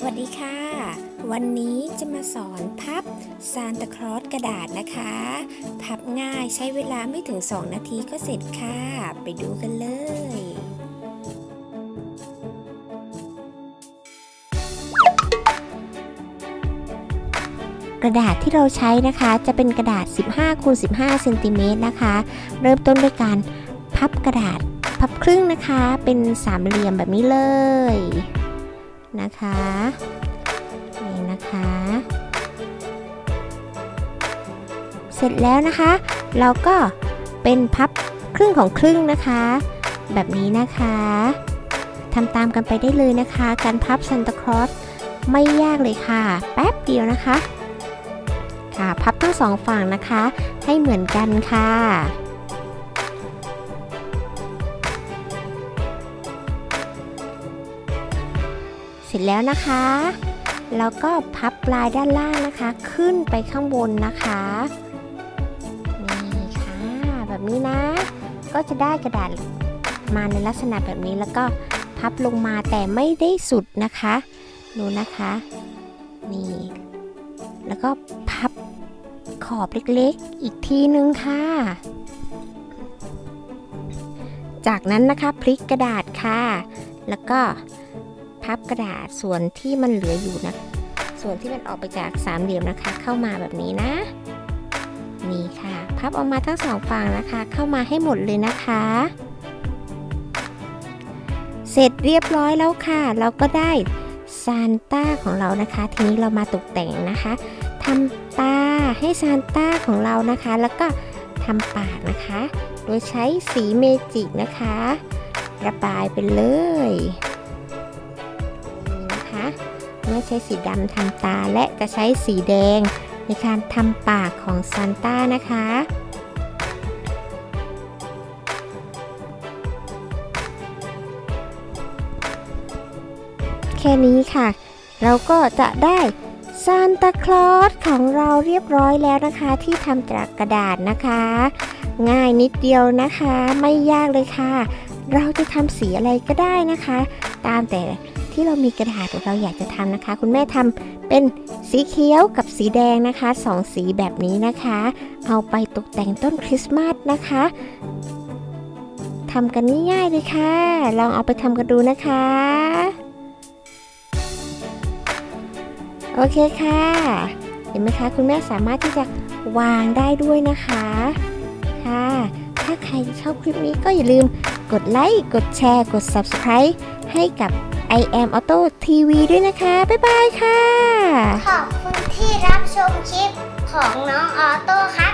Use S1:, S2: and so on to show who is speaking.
S1: สวัสดีค่ะ วันนี้จะมาสอนพับซานตาคลอสกระดาษนะคะ พับง่ายใช้เวลาไม่ถึง 2 นาทีก็เสร็จค่ะ ไปดูกันเลยกระดาษที่เราใช้นะคะจะเป็นกระดาษ 15คูณ15เซนติเมตรนะคะ เริ่มต้นด้วยการพับกระดาษ พับครึ่งนะคะ เป็นสามเหลี่ยมแบบนี้เลย นะคะ นี่นะคะ เสร็จแล้วนะคะ เราก็เป็นพับครึ่งของครึ่งนะคะ แบบนี้นะคะทำตามกันไปได้เลยนะคะ การพับซันตาคลอสไม่ยากเลยค่ะ แป๊บเดียวนะคะ ค่ะ พับทั้งสองฝั่งนะคะ ให้เหมือนกันค่ะ เสร็จแล้วนะคะ แล้วก็พับปลายด้านล่างนะคะ ขึ้นไปข้างบนนะคะนี่ค่ะแบบนี้นะ ก็จะได้กระดาษมาในลักษณะแบบนี้แล้วก็พับลงมาแต่ไม่ได้สุดนะคะดูนะคะนี่แล้วก็พับขอบเล็กๆ อีกทีนึงค่ะ จากนั้นนะคะพลิกกระดาษค่ะ แล้วก็ พับกระดาษส่วนที่มันเหลืออยู่นะ ส่วนที่มันออกไปจากสามเหลี่ยมนะคะ เข้ามาแบบนี้นะ นี่ค่ะ พับออกมาทั้งสองฝั่งนะคะ เข้ามาให้หมดเลยนะคะ เสร็จเรียบร้อยแล้วค่ะ เราก็ได้ซานต้าของเรานะคะ ทีนี้เรามาตกแต่งนะคะทำตาให้ซานต้าของเรานะคะ แล้วก็ทำปากนะคะ โดยใช้สีเมจิกนะคะ ระบายไปเลย เมื่อใช้สีดำทำตา และจะใช้สีแดง ในการทำปากของซานต้านะคะแค่นี้ค่ะ เราก็จะได้ซานตาคลอสของเราเรียบร้อยแล้วนะคะ ที่ทำจากกระดาษนะคะ ง่ายนิดเดียวนะคะ ไม่ยากเลยค่ะ เราจะทำสีอะไรก็ได้นะคะ ตามแต่ ที่เรามีกระดาษเราอยากจะทำนะคะ คุณแม่ทำเป็นสีเขียวกับสีแดงนะคะสองสีแบบนี้นะคะ เอาไปตกแต่งต้นคริสต์มาสนะคะทำกันง่ายๆเลยค่ะ ลองเอาไปทำกันดูนะคะ โอเคค่ะ เห็นไหมคะ คุณแม่สามารถที่จะวางได้ด้วยนะคะค่ะ ถ้าใครชอบคลิปนี้ก็อย่าลืมกดไลค์ กดแชร์ กด Subscribe ให้กับ I am Auto TV ด้วยนะคะ บ๊ายบายค่ะ
S2: ขอบคุณที่รับชมคลิปของน้องออโต้ครับ